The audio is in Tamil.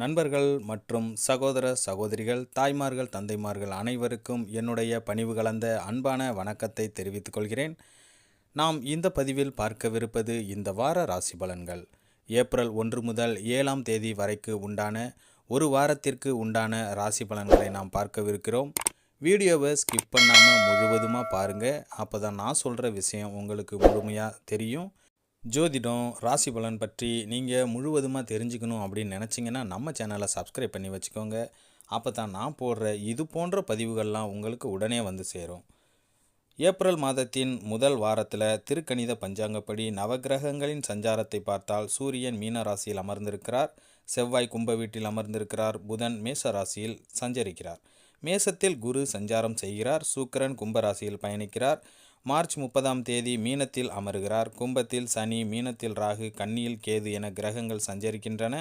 நண்பர்கள் மற்றும் சகோதர சகோதரிகள் தாய்மார்கள் தந்தைமார்கள் அனைவருக்கும் என்னுடைய பணிவு கலந்த அன்பான வணக்கத்தை தெரிவித்துக் கொள்கிறேன். நாம் இந்த பதிவில் பார்க்கவிருப்பது இந்த வார ராசி பலன்கள். ஏப்ரல் ஒன்று முதல் ஏழாம் தேதி வரைக்கு உண்டான ஒரு வாரத்திற்கு உண்டான ராசி பலன்களை நாம் பார்க்கவிருக்கிறோம். வீடியோவை ஸ்கிப் பண்ணாமல் முழுவதுமாக பாருங்கள் அப்போ தான் நான் சொல்கிற விஷயம் உங்களுக்கு முழுமையாக தெரியும். ஜோதிடம் ராசி பலன் பற்றி நீங்கள் முழுவதுமாக தெரிஞ்சுக்கணும் அப்படின்னு நினச்சிங்கன்னா நம்ம சேனலை சப்ஸ்கிரைப் பண்ணி வச்சுக்கோங்க. அப்போ தான் நான் போடுற இது போன்ற பதிவுகள்லாம் உங்களுக்கு உடனே வந்து சேரும். ஏப்ரல் மாதத்தின் முதல் வாரத்தில் திருக்கணித பஞ்சாங்கப்படி நவக்கிரகங்களின் சஞ்சாரத்தை பார்த்தால் சூரியன் மீன ராசியில் அமர்ந்திருக்கிறார். செவ்வாய் கும்ப வீட்டில் அமர்ந்திருக்கிறார். புதன் மேச ராசியில் சஞ்சரிக்கிறார். மேசத்தில் குரு சஞ்சாரம் செய்கிறார். சூக்கரன் கும்ப ராசியில் பயணிக்கிறார். மார்ச் முப்பதாம் தேதி மீனத்தில் அமருகிறார். கும்பத்தில் சனி மீனத்தில் ராகு கன்னியில் கேது என கிரகங்கள் சஞ்சரிக்கின்றன.